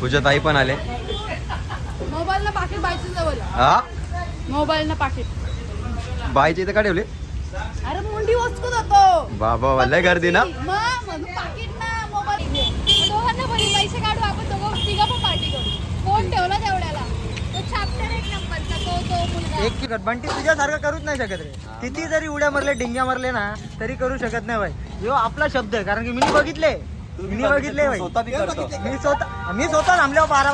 पूजा ताई पण आले. मोबाईल ना पाकिट बायच्या जवळ. हा? मोबाईल ना पाकिट. बाईच्या इथे का ठेवले? अरे मुंडी वचकू जातो बाबा लय गर्दी ना. मग म्हणून पाकिट ना मोबाईल. दोघांना पैसे काढू आपण दोघं तिघं पण पार्टी करू. फोन ठेवला तेवढ्याला. तो चॅप्टर एक नंबरचा तो तो मुलगा. एक तिकट बंटी तुझ्यासारखं करूच नाही शकत रे. किती जरी उड्या मारले डिंग्या मारले ना तरी करू शकत नाही भाई यो आपला शब्द आहे कारण की मी बघितले. मी बघितले भाई स्वतः बी करतो. मी स्वतः मी स्वतः थांबल्यावर बारा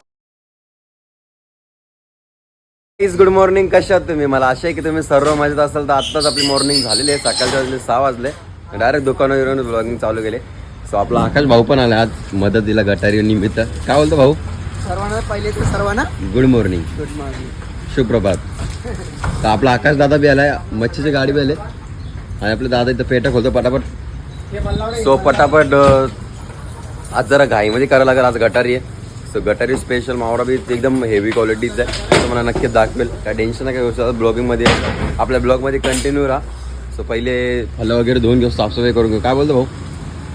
प्लीज गुड मॉर्निंग कशा आहात तुम्ही? मला आशा आहे की तुम्ही सर्व मजेत असाल. तर आत्ताच आपली मॉर्निंग झालेली आहे. सकाळच्या वाजले सहा वाजले. डायरेक्ट दुकानावर येऊन ब्लॉगिंग चालू केले. सो आपला आकाश भाऊ पण आला आज मदत दिला गटारी निमित्त. काय बोलतो भाऊ? सर्वांना पहिले तर सर्वांना गुड मॉर्निंग गुड मॉर्निंग सुप्रभात. तर आपला आकाश दादा बी आलाय. मच्छीची गाडी बी आले. आणि आपले दादा इथं पेटा खोलतो पटापट. सो पटापट अं, आज जरा घाईमध्ये करायला लागेल. आज गटारी आहे. सो गटारी स्पेशल मावरा बी एकदम हेवी क्वालिटीच आहे. तो मला नक्कीच दाखवेल. काय टेन्शन नाही काय गोष्ट ब्लॉगिंगमध्ये आपल्या ब्लॉगमध्ये कंटिन्यू राहा. सो पहिले फलं वगैरे धुवून घेऊ साफसफाई करून घेऊ. काय बोलतो भाऊ?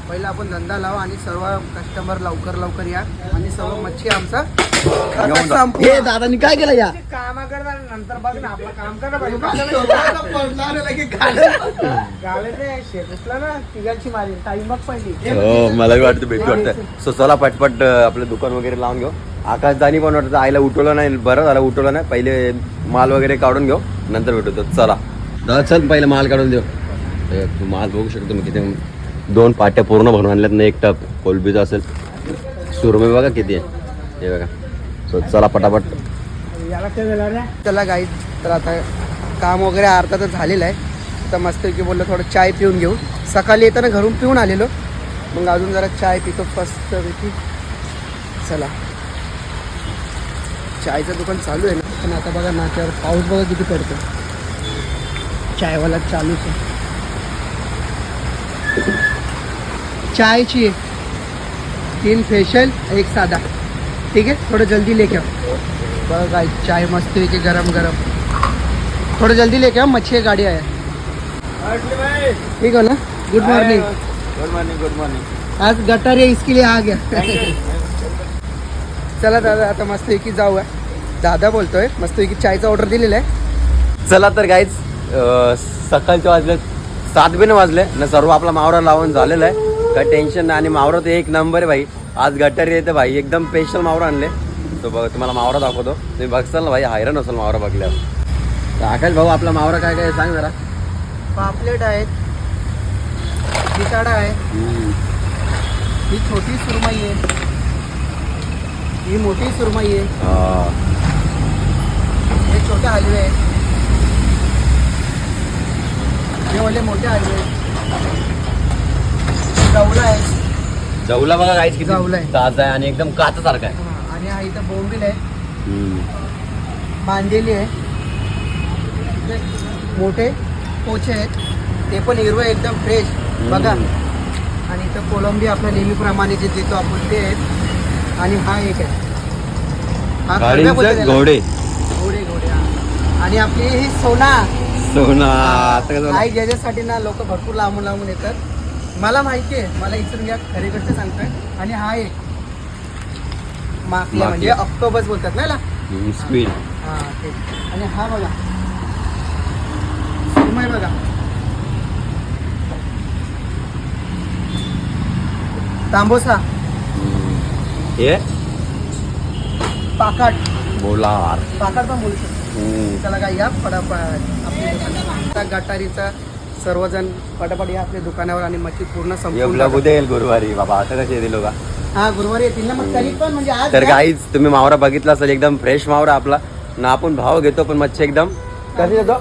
पहिला आपण धंदा लावा आणि सर्व कस्टमर लवकर लवकर या. आणि सर्व मच्छी आमचा. हे दादानी काय केलं या? कामा करणार नंतर बघ ना आपलं काम करा शेतला ना तिघांची मारी. टाइम पडली हो मला बी वाटतं भेटू वाटतं. सो चला पटपट आपलं दुकान वगैरे लावून घेऊ. आकाशदानी पण वाटतं आईला उठवलं नाही. बरं झालं उठवलं नाही. पहिले माल वगैरे काढून घेऊ. नंतर भेटतो चला. दादा चल पहिले माल काढून देऊ. तू माल बघू शकतो मी किती दोन पाट्या पूर्ण भरून आणल्यात. ना एक टप कोलबीचा असेल. सुरमे बघा किती आहे. हे बघा. सो चला पटापट. चला गाई तर आता काम वगैरे अर्धा तर झालेलं आहे. आता मस्तपैकी बोललो थोडं चाय पिऊन घेऊ. सकाळी येताना घरून पिऊन आलेलो. मग अजून जरा चाय पितो मस्तपैकी. चला. चायचं दुकान चालू आहे ना. पण आता बघा नाक्यावर पाऊस बघा किती पडतो. चायवाला चालूच आहे. चायची आहे. तीन फेशियल एक साधा. ठीक आहे? थोडं जल्दी लेके आओ. बघा गाई चाय मस्त है कि गरम गरम थोड़ा जल्दी लेके आओ मच्छी गाड़ी आया ठीक हो ना? Good morning good morning good morning आज गटर है इसके लिए आ गया. चला दादा आता मस्त की जाऊया दादा बोलतोय मस्त की चायचा ऑर्डर दिलेला आहे. चला तर गाईच सकाळचे वाजले सात बिन वाजले ना सर्व आपला मावरा लावून झालेला आहे. काय टेन्शन नाही. आणि मावरा तर एक नंबर आहे भाई. आज गटारी येते भाई. एकदम स्पेशल मावरा आणले. तो बघ तुम्हाला मावरा दाखवतो. तुम्ही बघसाल ना भाई हैराण असेल मावरा बघल्यावर. आकाश भाऊ आपला मावरा काय काय सांग जरा. पापलेट आहेत. खिसाडा आहे. ही छोटी सुरमई आहे. ही मोठी सुरमई आहे. हा. हे छोटे हलवे आहे हे वाले मोठे हलवे आहे आहे. जवला बघा काहीच किती जवला आहे. ताजा आहे आणि एकदम काचासारखा आहे. हा, आणि हा इथं बोंबील आहे. हम्म. मांदेली आहे. मोठे पोचे आहेत. ते पण हिरवं एकदम फ्रेश बघा. आणि इथं कोलंबी आपल्या नेहमीप्रमाणे जे देतो आपण ते आहेत. आणि हा एक आहे. हा बोलतात गाडींचे. घोडे. घोडे घोडे हा. आणि आपली ही सोना. सोना आता कसं आई ज्याच्यासाठी ना लोक भरपूर लांबून लांबून येतात. मला माहिती आहे मला इथून घ्या खरी गोष्ट सांगतोय. आणि हा एक. माकल्या म्हणजे. ऑक्टोबस बोलतात ना याला? स्पीड हा ते आणि हा बघा. सुरमई बघा. तांबोसा. हे पाकाट बोलार पाकाट पण बोलू शकतो. चला काय या फटाफट. आता गटारीचा सर्वजण फटाफट या आपल्या दुकानावर आणि मच्छी पूर्ण संपूर्ण ब्लॉग उद्या येईल गुरुवारी. बाबा आता कसे येतील लोक? हा गुरुवारी येतील ना मग तरी पण म्हणजे आज तर. काहीच तुम्ही मावरा बघितला असेल एकदम फ्रेश मावरा आपला. ना आपण भाव घेतो पण मच्छी एकदम कशी देतो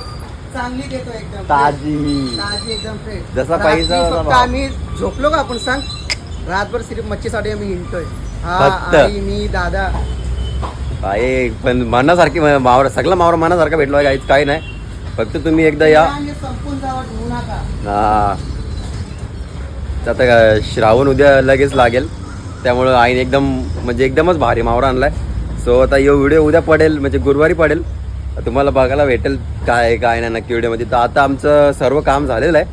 चांगली देतो एकदम. ताजी. ताजी एकदम फ्रेश जसा पाहिजे तसा फक्त भाव. आम्ही झोपलो का आपण सांग? रातभर सिर्फ मच्छीसाठी आम्ही हिंडतोय. हा फक्त. आई मी दादा. काय पण मनासारखी मावरा सगळा मावरा मनासारखा भेटलो काहीच काही नाही. फक्त तुम्ही एकदा या. आणि नका हा. आता का श्रावण उद्या लगेच लागेल. त्यामुळं आईने एकदम म्हणजे एकदमच भारी मावरा आणलाय. सो आता यो व्हिडिओ उद्या पडेल म्हणजे गुरुवारी पडेल. तुम्हाला बघायला भेटेल काय काय नाही नक्की व्हिडिओमध्ये. तर आता आमचं सर्व काम झालेलं आहे.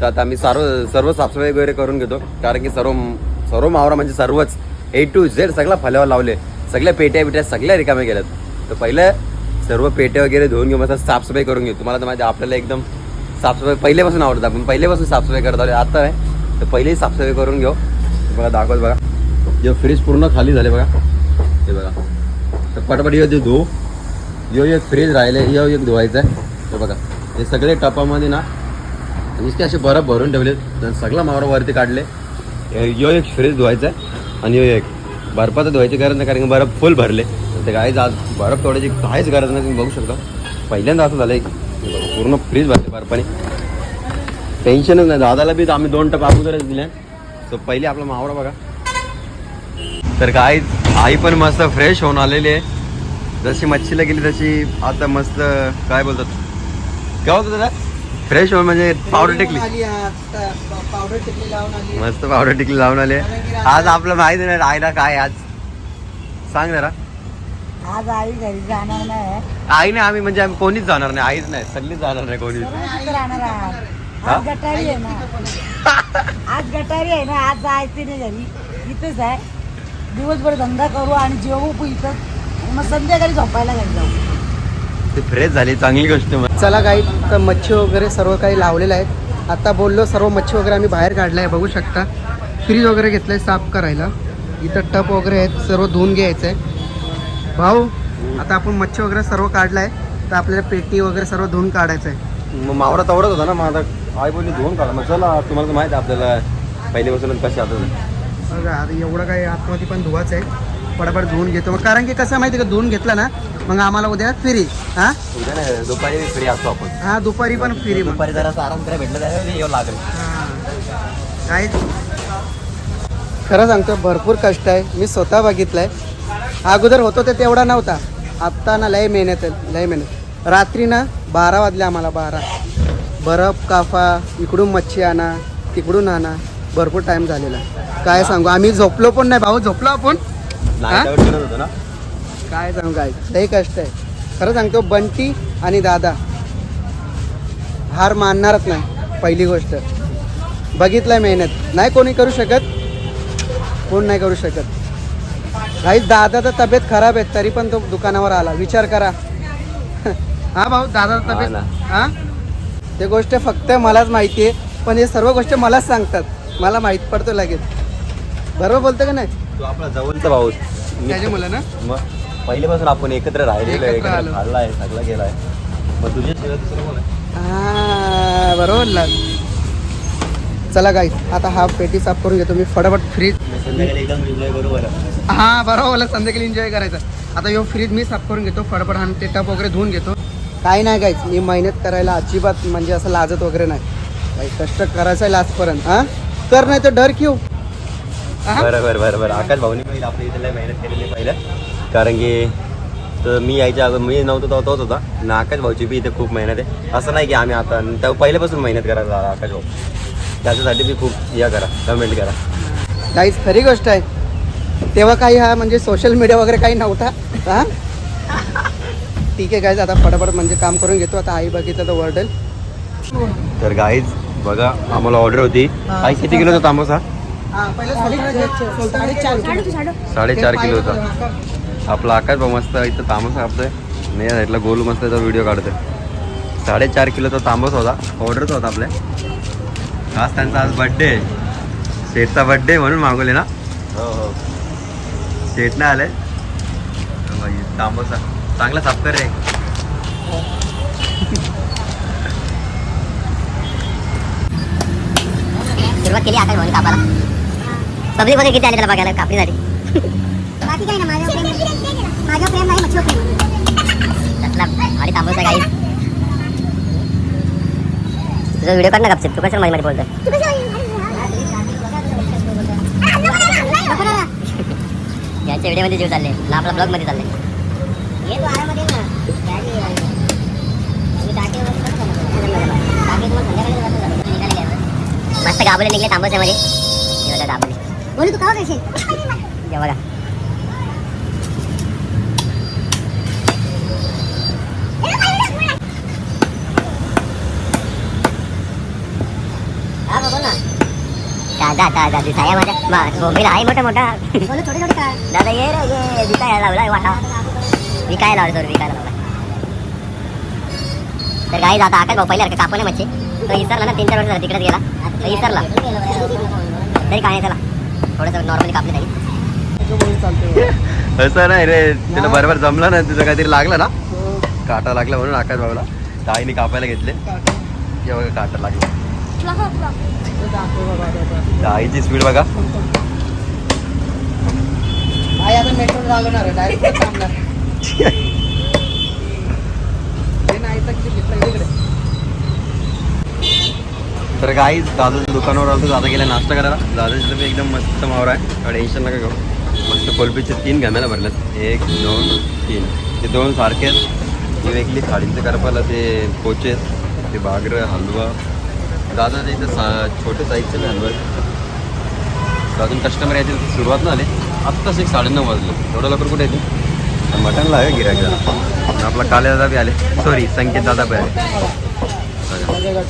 तर आता आम्ही सर्व सर्व साफसफाई वगैरे करून घेतो. कारण की सर्व सर्व मावरा म्हणजे सर्वच. ए टू झेड सगळा फल्यावर लावले. सगळ्या पेट्या बिट्या सगळ्या रिकाम्या गेल्यात. तर पहिलं सर्व पेट्या वगैरे धुवून घेऊन मस्त साफसफाई करून घेऊ. तुम्हाला तर माहिती आपल्याला एकदम साफसफाई पहिल्यापासून आवडतं आपण. पहिल्यापासून साफसफाई करत आलो आता आहे तर पहिलेही साफसफाई करून घेऊ. बघा दाखवत बघा. जे फ्रीज पूर्ण खाली झाले बघा. हे बघा. तर पटापट यो जे धुवू यो एक फ्रीज राहिले. यो एक धुवायचं आहे. हे बघा. हे सगळे टपामध्ये ना नुसते असे बरफ भरून ठेवले तर सगळं मावरा वरती काढले. यो एक फ्रीज धुवायचा आहे आणि यो एक. बर्फाचं धुवायची गरज नाही कारण की बर्फ फुल भरले. तर ते काहीच आज बर्फ तोडायची काहीच गरज नाही तुम्ही बघू शकता. पहिल्यांदा असं झालं पूर्ण फ्रीज भरले बर्फाने टेन्शनच नाही. दादाला बी आम्ही दोन टप अगोदरच दिले. तर पहिले आपला मावरा बघा. तर काय आई पण मस्त फ्रेश होऊन आलेली आहे. जशी मच्छीला गेली तशी आता मस्त काय बोलतात? काय होतं दादा? फ्रेश होऊन म्हणजे पावडर टेकली. आली आता. पावडर टिकली लावून आली. मस्त पावडर टिकली लावून आले. आज आपलं माहिती नाही आईला काय आज? सांग जरा. आज आई घरी जाणार नाही. आई नाही आम्ही म्हणजे आम्ही कोणीच जाणार नाही. आईच नाही सगळीच जाणार नाही कोणीच. तिथं राहणार आज? आज गटारी आहे ना. आज गटारी आहे ना आज जायचं नाही घरी. इथेच आहे. दिवसभर धंदा करू आणि जेवू पण इथं. आणि मग संध्याकाळी झोपायला घरी जाऊ. ते फ्रेश झाली चांगली गोष्ट मग. चला काही तर मच्छी वगैरे सर्व काही लावलेलं आहे आता बोललो सर्व मच्छी वगैरे आम्ही बाहेर काढलं आहे बघू शकता. फ्रीज वगैरे घेतलं आहे साफ करायला. इथं टप वगैरे आहेत सर्व धुवून घ्यायचं आहे भाऊ आता आपण मच्छी वगैरे सर्व काढलं आहे तर आपल्याला पेटी वगैरे सर्व धुवून काढायचं आहे. मग मावरा तवडत होता ना मग आता आई बोलली धुवून काढा. मग चला तुम्हाला तर माहिती आहे आपल्याला पहिल्यापासूनच कशी आता. बघा आता एवढं काही आतमध्ये पण धुवाच आहे. फटाफट धुवून घेतो. मग कारण की कसं आहे माहिती आहे का धुवून घेतला ना मग आम्हाला उद्या फ्री हां? उद्या नाही दुपारी फ्री असतो आपण. हां दुपारी पण फ्री दुपारी जरा आराम करायला भेटलं लागेल. काय? खरं सांगतो भरपूर कष्ट आहे. मी स्वतः बघितलं आहे अगोदर होतो ते तेवढा नव्हता. आत्ता ना लय मेहनत लय मेहनत. रात्री ना बारा वाजले आम्हाला बारा. बर्फ काफा इकडून मच्छी आणा तिकडून आणा. भरपूर टाईम झालेला. काय सांगू आम्ही झोपलो पण नाही भाऊ. झोपलो आपण? काय सांगू काय लय कष्ट आहे. खरं सांगतो बंटी आणि दादा हार मानणारच नाही पहिली गोष्ट. बघितलंय मेहनत. नाही कोणी करू शकत? कोण नाही करू शकत? काही दादा तर तब्येत खराब आहे तरी पण तो दुकानावर आला. विचार करा. हा भाऊ दादा हा तब्येत. हा? ते गोष्ट फक्त मलाच माहिती आहे पण हे सर्व गोष्ट मलाच सांगतात. मला माहीत पडतो लगेच. बरोबर बोलतो का नाही? तू आपला जवळचा भाऊ. त्याच्या मुलं ना मग पहिल्यापासून आपण एकत्र राहिलेलो आहे एकत्र सगळं मग कोण आहे? हा बरोबर लाग चला गाई आता हा पेटी साफ करून घेतो मी फटाफट फ्रीज हा बरोबर मला संध्याकाळी एन्जॉय करायचा. आता यो फ्रीज मी साफ करून घेतो फटाफट हा ते टप वगैरे धुवून घेतो. काय नाही गाईच मी मेहनत करायला अजिबात म्हणजे असं लाजत वगैरे नाही. काही कष्ट करायचं आहे लास्टपर्यंत हा? कर नाही तर डर क्यू. हा? बरं बरं बरं बरं. आकाश भाऊनी पहिलं आपल्या इथे मेहनत केलेली पहिलं. कारण की तर मी यायच्या अगोदर मी नव्हतो तेव्हा तोच होता. आणि आकाश भाऊची बी इथे खूप मेहनत आहे. असं नाही की आम्ही आता पहिल्यापासून मेहनत करायला आकाश भाऊ. त्याच्यासाठी बी खूप या करा कमेंट करा. गाईच खरी गोष्ट आहे. तेव्हा काही हा म्हणजे सोशल मीडिया वगैरे काही नव्हता. हा? ठीक आहे गाईज आता फटाफट म्हणजे काम करून घेतो. आता आई बघितलं तर वर्डेल. तर गाईज बघा आम्हाला ऑर्डर होती. आई किती किलोचा तांबूसा साडेचार किलोचा. आपला आकाश भाऊ मस्त इथं तांबूस कापतोय. नाही या साईडला गोलू मस्त व्हिडिओ काढतोय. साडेचार किलोचा तांबूस होता. ऑर्डरच होता आपल्या. आज त्यांचा आज बड्डे शेठचा बड्डे म्हणून मागवले ना? हो हो. शेठ नाही आले तांबूसा चांगला साफ कर रे सुरुवात केली आकाश भाऊनी कापाला पब्लिक वगैरे किती आले त्याला बघायला? कापली झाली बाकी काही ना माझ्या प्रेम माझ्या प्रेम नाही मच्छी प्रेम कसला आणि थांबवता काही तुझा व्हिडिओ काढ ना कापचे तू कशाला माझ्या मध्ये बोलतोय? यांच्या व्हिडिओमध्ये जीव चालले. ना आपला ब्लॉगमध्ये चालले. मस्त गाबले निघले तांबोच्यामध्ये गाबले. बोलू तू का बघा. हा बघ ना माझ्या आहे मोठा मोठा. छोटे छोटे दादा ये रे ये. दिसाया लावलाय वाटा. विकायला लावला विकायला लावला तर काही जाता आकाश भाऊ पहिले कापवले मच्छी. तो इसरला ना तीन चार वर्ष झाले तिकडेच गेला. तो इसरला. तरी काय नाही त्याला. थोडंसं नॉर्मली कापले तरी असं नाही रे त्याला बरोबर जमलं ना तुझं काहीतरी लागलं ना. काटा लागला म्हणून आकाश भाऊला. ताईने कापायला घेतले. तेव्हा काटा लागला? आईची स्पीड बघा. आई आता मेट्रो लागणार आहे. डायरेक्ट थांबणार नाही तर काही दादाच्या दुकानावर आलो दादा गेला नाश्ता करायला. दादाची तर एकदम मस्त मावर आहे. टेन्शन नका घेऊ मस्त कोलपीचे तीन घाम्याला भरलेत. एक दोन तीन. ते दोन सारखे आहेत ही वेगळी खाडींचे करपाला ते पोचे ते बागर हलवा. दादा ते इथं सा छोटे साईजचे. तर अजून कस्टमर यायचे सुरुवात ना आली. आत्ताच एक साडेनऊ वाजले. एवढं लवकर कुठे येते मटनला आहे गिरायक आपला काले दादा बी आले. सॉरी संकेत दादा बी आले. बघा.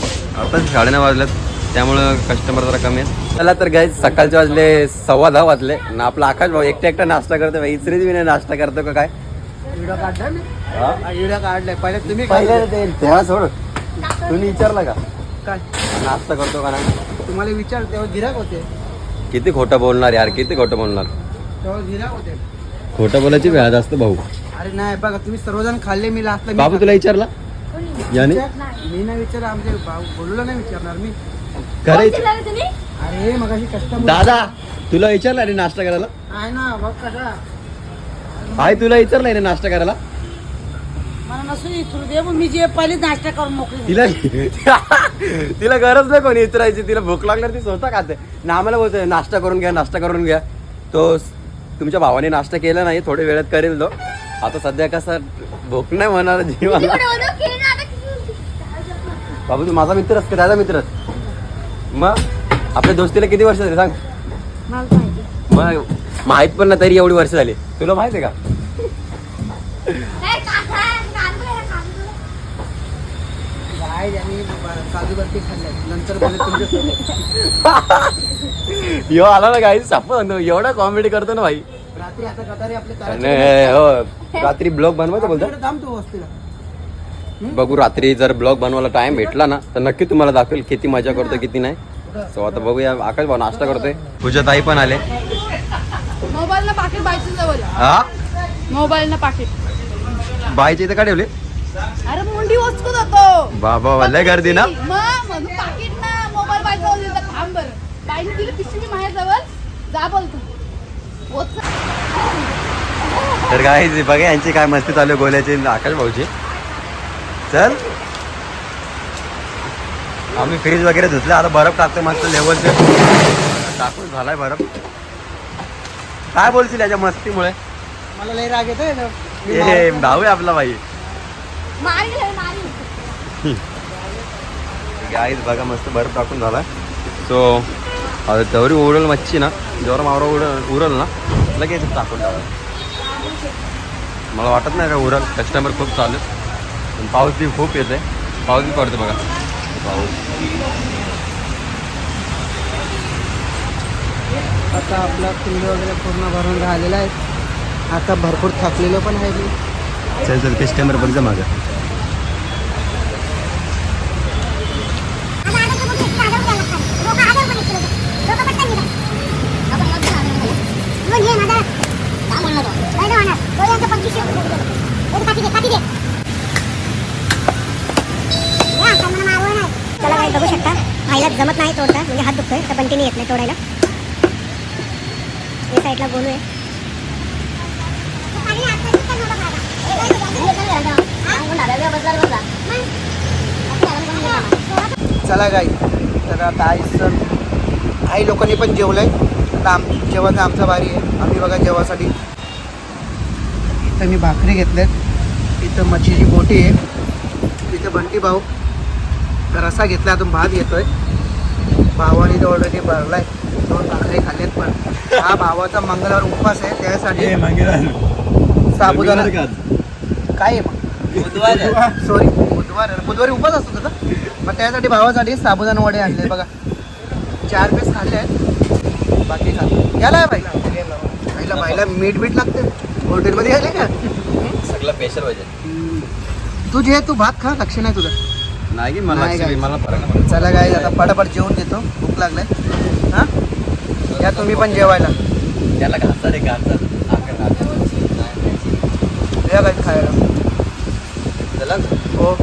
आता साडेनऊ वाजल्यात त्यामुळं कस्टमर जरा कमी आहेत. त्याला तर गाय सकाळचे वाजले सव्वा दहा वाजले. ना आपला आकाश भाऊ एकटा एकटा नाश्ता करतो इचरीच बी नाही नाश्ता करतो का काय? व्हिडिओ काढला ना व्हिडिओ काढलाय. पहिले तुम्ही पहिले तेव्हा सोड. तुम्ही विचारलं का? काय? नाश्ता करतो का नाही? तुम्हाला विचार तेव्हा गिराक होते. किती खोटं बोलणार यार किती खोटं बोलणार? तेव्हा गिराक होते. खोटं बोलायची व्याज असतं भाऊ. अरे नाही बघा तुम्ही सर्वजण खाल्ले मी लास्टला बाबू तुला विचारला? याने? मी नाही विचार आमचे भाऊ बोललो नाही विचारणार मी. करायचं अरे मग अशी कस्टमर दादा तुला विचारला रे नाश्ता करायला? आहे ना बघ कसा. आई तुला विचारलाय रे नाश्ता करायला? मला नसून इथून दे मग मी जे पहिले नाश्ता करून मोकळी तिला तिला गरज नाही कोणी विचारायची तिला भूक लागल्यावर ती स्वतः खाते. ना आम्हाला बोलतोय नाश्ता करून घ्या नाश्ता करून घ्या. तो तुमच्या भावाने नाश्ता केला नाही थोड्या वेळात करेल तो. आता सध्या कसा भूक नाही म्हणणार जीवाला. बाबू तू माझा मित्रच का? त्याचा मित्रच मग आपल्या दोस्तीला किती वर्ष झाली? सांग. मग माहीत पण नाही तरी एवढी वर्ष झाली. तुला माहीत आहे का? काजू बर्फी नंतर तुमच्या यो आला ना काही साप एवढा कॉमेडी करतो ना भाई. रात्री आता आपले हो रात्री ब्लॉग बनवायचं बोलतो? तिकडे थांब तू वस्तीला. बघू रात्री जर ब्लॉग बनवायला टाइम भेटला ना तर नक्की तुम्हाला दाखवेल किती मजा करतो किती नाही. सो आता बघूया आकाश भाऊ नाश्ता करतोय. पूजा ताई पण आले. मोबाईल ना पाकिट बायचं जवळ. हा? मोबाईल ना पाकिट. बाईच्या इथे का ठेवले? अरे मुंडी बाबा लय गर्दी ना? मग पाकिट ना मोबाईल दिला थांब बरं. बाईने दिली पिशवी माझ्या जवळ जा बोलतो. वच- तर काय बघा यांची काय मस्ती चालू आहे गोल्याची. आणि आकाश भाऊची चल. आम्ही फ्रीज वगैरे धुतले. आता बर्फ टाकतो मस्त लेवलचे टाकून झालाय बर्फ. काय बोलशील याच्या मस्तीमुळे? मला लय राग येतोय मारतो. भाऊ आहे आपला भाई गाईज बघा मस्त बर्फ टाकून झाला. सो आता तेवढी उरल मच्छी ना जेवढा मावरा उरल उरल ना लगेच टाकून द्यावं मला वाटत नाही का उरल कस्टमर खूप चालू. पण पाऊस बी खूप येत आहे पाऊस बी पडतो बघा. पाऊस. आता आपला कुंड वगैरे पूर्ण भरून राहिलेला आहे. आता भरपूर थकलेलो पण आहे मी. चल चल कस्टमर बघ जा मागं. चला काय बघू शकता. आईला जमत नाही तोडता म्हणजे हात दुखतोय तर बंटीने येत नाही तोडायला. या साईडला बोलू आहे चला गाई तर आता आई सर आई लोकांनी पण जेवलंय. आता आम जेवणाचं आमचा भारी आहे. आम्ही बघा जेवासाठी इथं मी भाकरी घेतल्यात. इथं मच्छीची बोटी आहे. इथं बंटी भाऊ रसा घेतला अजून भात घेतोय. भावाने तर ऑलरेडी भरलाय दोन भाकरी खाल्ल्यात पण. हा भावाचा मंगळवार उपवास आहे त्यासाठी साबुदाणा काय आहे मग? सॉरी बुधवार. आहे. बुधवारी. उपवास असतो तुझा मग त्यासाठी भावासाठी साबुदाणा वडे आणले. बघा चार पीस खाल्ले आहेत. बाकी खा याला बाई. बाईला बाईला मीठ बीठ लागते हॉटेलमध्ये आले का? सगळं स्पेशल पाहिजे. तू जे तू भात खा लक्ष नाही तुझं. नाही की मला नाही काय. मला फरक नाही पडत. चला काय आता पटापट जेवून घेतो. भूक लागलाय. हा? या तुम्ही पण जेवायला. त्याला घासा रे घासा आकर घासा. या काय खायला. चला हो.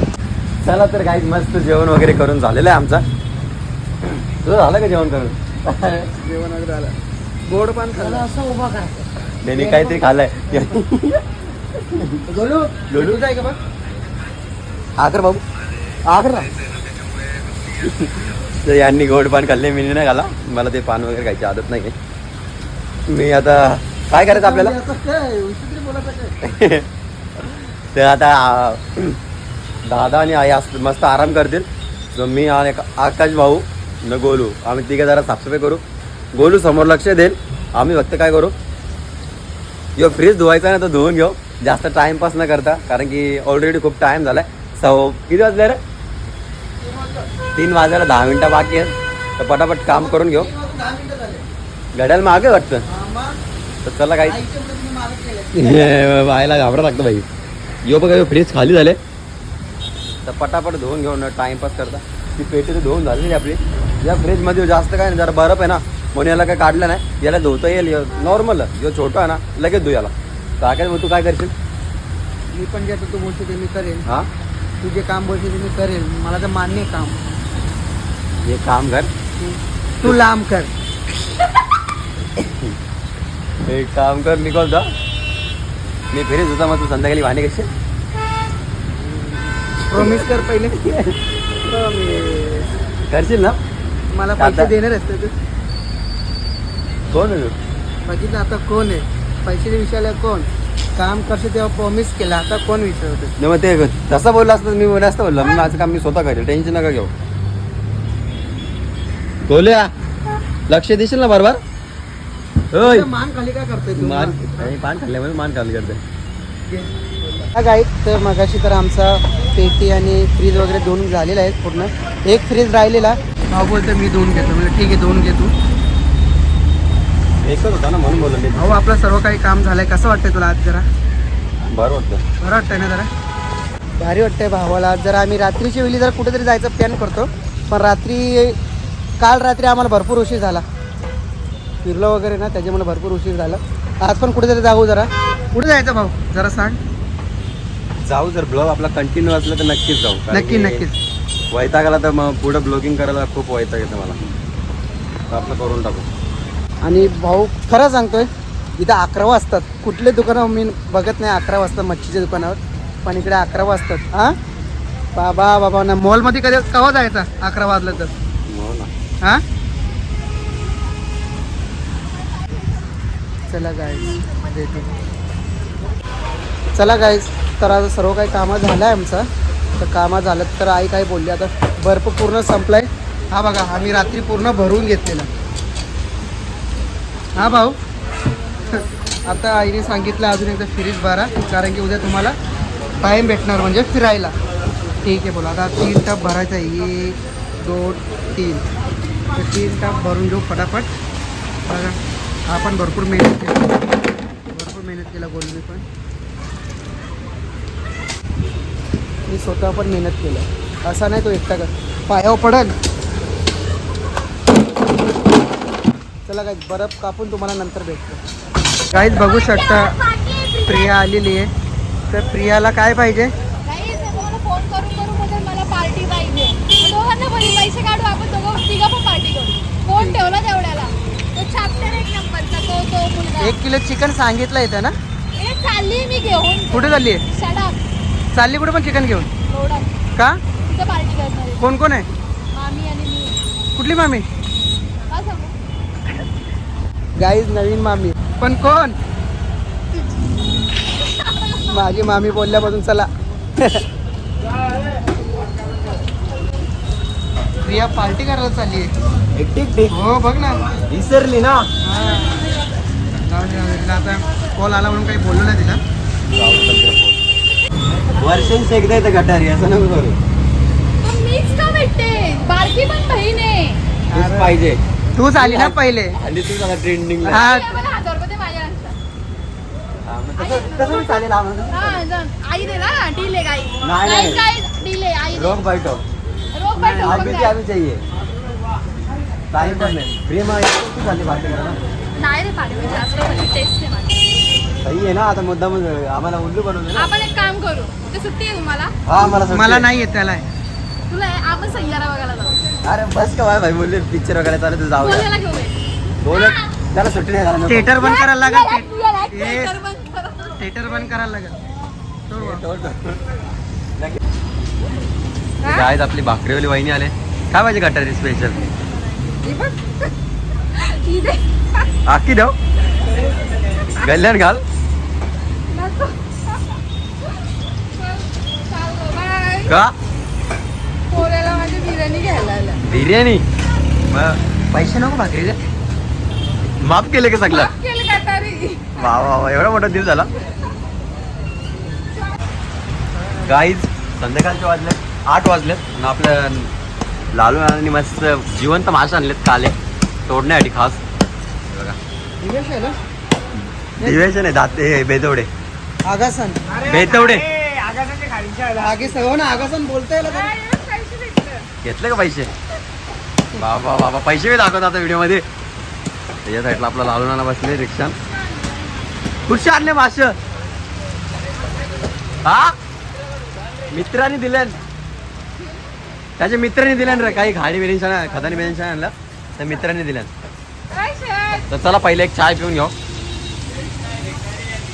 चला तर काही मस्त जेवण वगैरे करून झालेलं आहे आमचा. तुझं झालं का जेवण करून? जेवण वगैरे झालं. गोड त्याला खाल्लं. असं उभा करायचं त्यांनी काहीतरी खाल्लंय. आकर बाबू. तर यांनी गोड पान खाल्ले मी नाही खाला मला ते पान वगैरे खायची आदत नाही मी आता काय करायचं आपल्याला? ते आता दादा आणि आई असं मस्त आराम करतील. तर मी आणि आकाश भाऊ न गोलू आम्ही तिघे जरा साफसफाई करू. गोलू समोर लक्ष देईल. आम्ही फक्त काय करू? यो फ्रीज धुवायचा ना तर धुवून घेऊ. जास्त टाइमपास न करता कारण की ऑलरेडी खूप टाइम झालाय. सव किती वाजले रे? तीन वाजायला दहा मिनटं बाकी आहेत. तर पटापट काम करून घेऊ. घड्याल मागे वाटतं. तर चला काही व्हायला घाबरा लागतं भाई यो बघा यो फ्रीज खाली झाले. तर पटापट धुवून घेऊ ना टाइमपास करता. ती पेटी तर धुवून झालेली आपली. या फ्रीजमध्ये जास्त काय नाही जरा बर्फ आहे ना. म्हणून याला काय काढलं नाही याला धुता येईल नॉर्मल जो छोटा आहे ना लगेच धुऊ याला. तर आकाश भाऊ तू काय करशील? मी पण जे आता तू बोलतो ते मी करेन. हां? तू जे काम बोलशील ते मी करेन. मला तर मान्य आहे काम. हे काम कर. तू लांब कर. एक काम कर मी कोणता मी फ्रीज होता मग तू संध्याकाळी भांडे घेशील? प्रॉमिस कर पहिले. Promise. करशील ना? मला आता- पैसे देणार असते तू? कोण आहे? बघितलं आता कोण आहे? पैसे विचारले कोण? काम करते तेव्हा प्रॉमिस केला आता कोण विचारते नाही मग ते तसं बोलला असतं मी बोलला असतं बोललं. मी माझं काम मी स्वतः करेल. टेन्शन नका घेऊ. बोलूया लक्ष देशील ना बरोबर? मान खाली काय करतोय तू? मान नाही, पान खाल्ल्यामुळे मान खाली करते हा तर मगाशी तर आमचा पेटी आणि फ्रीज वगैरे धुवून झालेला आहे पूर्ण. एक फ्रीज राहिलेला. भाऊ बोलतो मी धुवून घेतो. म्हणजे ठीक आहे धुवून घे तू. एकच होता ना म्हणून बोललो मी. भाऊ आपलं सर्व काही काम झालंय. कसं वाटतंय तुला आज जरा? बरं वाटतं बरं वाटतंय ना जरा? भारी वाटतंय भावाला. आज जरा आम्ही रात्रीच्या वेळी जरा कुठेतरी जायचं प्लॅन करतो. पण रात्री काल रात्री आम्हाला भरपूर उशीर झाला. फिरलो वगैरे ना त्याच्यामुळे भरपूर उशीर झाला. आज पण कुठेतरी जाऊ जरा. कुठे जायचं भाऊ? जरा सांग. जाऊ जर ब्लॉग आपला कंटिन्यू असला तर नक्कीच जाऊ. कारण नक्की की नक्कीच. वैताग आला तर मग पुढं ब्लॉगिंग करायला खूप वैताग येतं मला. तर आपलं करून टाकू. आणि भाऊ खरं सांगतोय इथं अकरा वाजतात कुठले दुकानं मी बघत नाही अकरा वाजता मच्छीच्या दुकानावर. पण इकडे अकरा वाजतात हां? बाबा बाबा ना मॉलमध्ये कधी केव्हा जायचा अकरा वाजलं तर? हो ना हां? चला गाईज चला गाईज तर आता सर्व काही कामं झालं आहे आमचं. तर कामं झालं तर आई काय बोलली आता बर्फ पूर्ण संपलाय. हा बघा आम्ही रात्री पूर्ण भरून घेतलेला. हा भाऊ. आता आईने सांगितलं अजून एकदा फ्रीज भरा कारण की उद्या तुम्हाला टाईम भेटणार म्हणजे फिरायला. ठीक आहे बोला. आता तीन टप भरायचा आहे. एक दोन तीन. तर तीन टप भरून घेऊ फटाफट. बघा हा पण भरपूर मेहनत केली. भरपूर मेहनत केला गोलमी पण. मी स्वतः पण मेहनत केलं. असा नाही तो एकटा कर पायावर पडल? चला काय बर्फ कापून तुम्हाला नंतर भेटतो. काहीच बघू शकता प्रिया आलेली आहे. तर प्रियाला काय पाहिजे? एक किलो चिकन सांगितलं येतं ना? चालली मी घेऊन. कुठे चालली चालली कुठे पण चिकन घेऊन? का. कोण कोण आहे? मामी आणि मी. कुठली मामी? गाईज नवीन मामी. पण कोण? माझी मामी बोलल्यापासून चला. प्रिया पार्टी करायला चालली आहे. एकटी हो बघ ना. विसरली ना. आता कॉल आला म्हणून काही बोललो नाही तिला. वर्षांशी एकदा येतं गटारी असं नको करू. मीच का भेटते? बारकी पण बहीण आहे. पाहिजे. तूच आली ना पहिले. आणि तू झाला ट्रेंडिंगला हा. मला हजार रुपये माझ्या नंतर तसं चालेल आम्हाला. हा जण. आई दे ना डीले गाई नाही, गाई नाही. गाई डीले आई दे. रोग बैठो. काय? चाहिए टाइम पर नहीं. प्रेम आहे. तू चालली बाकी करा नाही रे पाणी जास्त टेस्ट आहे माझी सही आहे ना आता मुद्दाम आम्हाला उल्लू बनवलं ना. आपण एक काम करू. ते सुट्टी आहे तुम्हाला? हा मला आहे. नाही येत त्याला तुला आहे, आपण सह्यारा बघायला जाऊ. अरे बस का भाई बोलले पिक्चर वगैरे चालू तू जाऊ बोलायला घेऊ ये. बोल त्याला सुट्टी नाही झाला थिएटर बंद करायला तुला लागेल. थिएटर बंद करायला लागेल? काय आपली भाकरीवाली वहिनी आले. काय पाहिजे गटारी स्पेशल ही दे. आखी देव. गल्यान घाल. का पोऱ्याला माझी बिर्याणी घ्यायला आल्या. बिर्याणी? मग पैसे नको भाकरीचे माफ केले का सगळं? माफ केलं का तरी? वा वा वा एवढा मोठा दिवस झाला. गाईज संध्याकाळचे वाजले आठ वाजलेत आणि आपल्या लालू आणि मस्त जिवंत मासे आणलेत काले. तोडण्यासाठी खास. हे बघा. दिवेशन आहे दाते बेतवडे. आगासन. बेतवडे. आगासन बोलता येईल? घेतले का पैसे? बाबा बाबा पैसे बी दाखवत आता व्हिडिओमध्ये त्याच्या साईडला आपला लालू नाना बसले रिक्षा. कुठचे आणले माश हा? मित्रांनी दिले त्याच्या मित्रांनी दिल्या रे काही खाडी बिर्याणी खदानी बिर्याणी आणलं त्या मित्रांनी दिल्या काय शेत? तर चला पहिले एक चाय पिऊन घेऊ.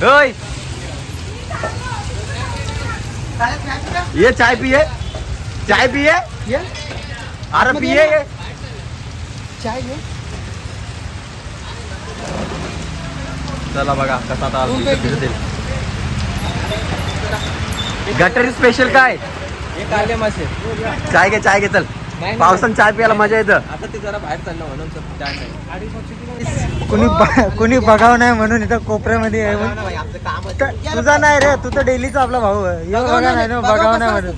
ओय! ये चाय पिये. चाय पिये. अरे पिये घे चला बघा कसा आता दिसेल गटरी स्पेशल काय? चाय घे चाय घे चल. पावसानं चाय प्यायला मजा येतं. आता ते जरा बाहेर चाललं म्हणून नाही. कुणी कुणी बघाव नाही म्हणून इथं कोपऱ्यामध्ये आहे म्हणून. त- तुझा नाही रे तू तर डेलीचा आपला भाऊ आहे. यो बघा नाही ना बघाव नाही म्हणून.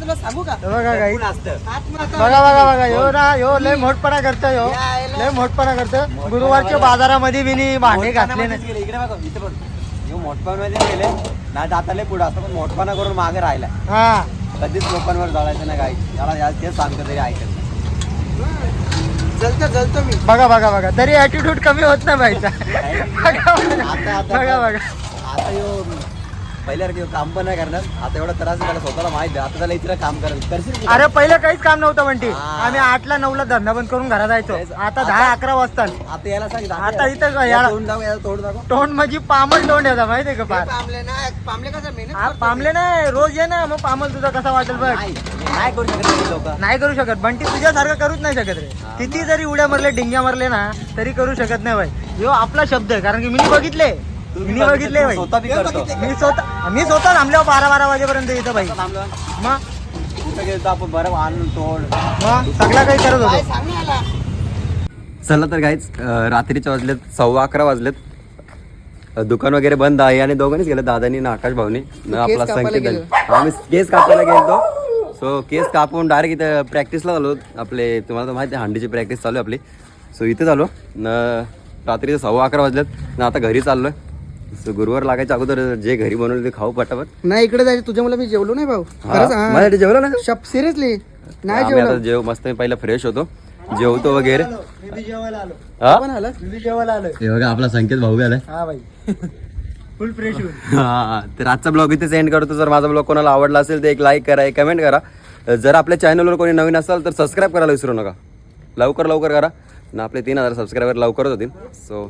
बघा काही बघा बघा बघा. यो ना यो लय मोठपणा करतो यो. लय मोठपणा करतो. गुरुवारच्या बाजारामध्ये मी भांडे घातले नाही. इकडे बघ इथे बघ. ह्यो मोठपणामध्ये गेले. नाही जाताले पुढे असं पण मोठपणा करून मागे राहिला हा. कधीच लोकांवर जाळायचं नाही काही याला या- तेच सांगतो तरी ऐकत. जलतो जलतो मी. बघा बघा बघा. तरी ऍटिट्यूड कमी होत नाही बाईचा बघा आता बघा बघा बघा. आता यो पहिल्यासारखं ह्यो काम पण नाही करणार. आता एवढा त्रास त्याला स्वतःला माहीत आहे. आता त्याला इतर काम करेल करशील की अरे पहिलं काहीच काम नव्हतं म्हणते. हा. आम्ही आठला नऊला धंदा बंद करून घरात जायचो. आता दहा अकरा वाजता? आता याला सांग आता इथं याला- तोंड दाखव याला तोंड दाखव. तोंड म्हणजे पामल तोंड येतं माहितीये का पार पामले ना पामले कसं मेहनत हा पामले नाही रोज ये ना मग पामल तुझा कसा वाटेल बघ. नाही नाही करू शकत लोक. नाही करू शकत बंटी तुझ्यासारखं करूच नाही शकत रे. किती जरी उड्या मारले डिंग्या मारले ना तरी करू शकत नाही भाई यो आपला शब्द आहे कारण की मी बघितले. मी बघितले भाई स्वतः बी करतो मी स्वतः मी स्वतः थांबलो बारा बारा वाजेपर्यंत इथं भाई थांबलो मग कुठं गेलो आपण? बरं आणून तोड. मग सगळं काही करत होतो. चला तर काहीच रात्रीच्या वाजलेत सव्वा अकरा वाजलेत. दुकान वगैरे बंद आहे आणि दोघांनीच गेलं दादानी ना आकाश भाऊनी. न आपला संकेत. आम्ही केस कापायला गेलो सो केस कापून डायरेक्ट इथं प्रॅक्टिसला झालो आपले तुम्हाला तर माहिती आहे हांडीची प्रॅक्टिस चालू आहे आपली. सो इथे झालो न रात्रीचे सव्वा अकरा वाजलेत. न आता घरी चाललोय. सो गुरुवार लागायच्या अगोदर जे घरी बनवलं ते खाऊ पटापट. नाही इकडे जायचं. तुझ्या मला मी जेवलो नाही भाऊ. हा, माझ्यासाठी जेवलं ना? शप सिरियसली नाही आम्ही आता जेव मस्त पहिला फ्रेश होतो. जेवतो वगैरे. मी जेवायला आलो. हा? पण आलं मी जेवायला आलोय. हे बघा आपला संकेत भाऊ आलाय. हा भाई फुल फ्रेश होईल हा तर आजचा ब्लॉग इथेच एंड करतो. जर माझा ब्लॉग कोणाला आवडला असेल तर एक लाईक करा एक कमेंट करा. जर आपल्या चॅनलवर कोणी नवीन असाल तर सबस्क्राईब करायला विसरू नका. लवकर लवकर करा. आणि आपले तीन हजार सबस्क्रायबर लवकरच होतील. सो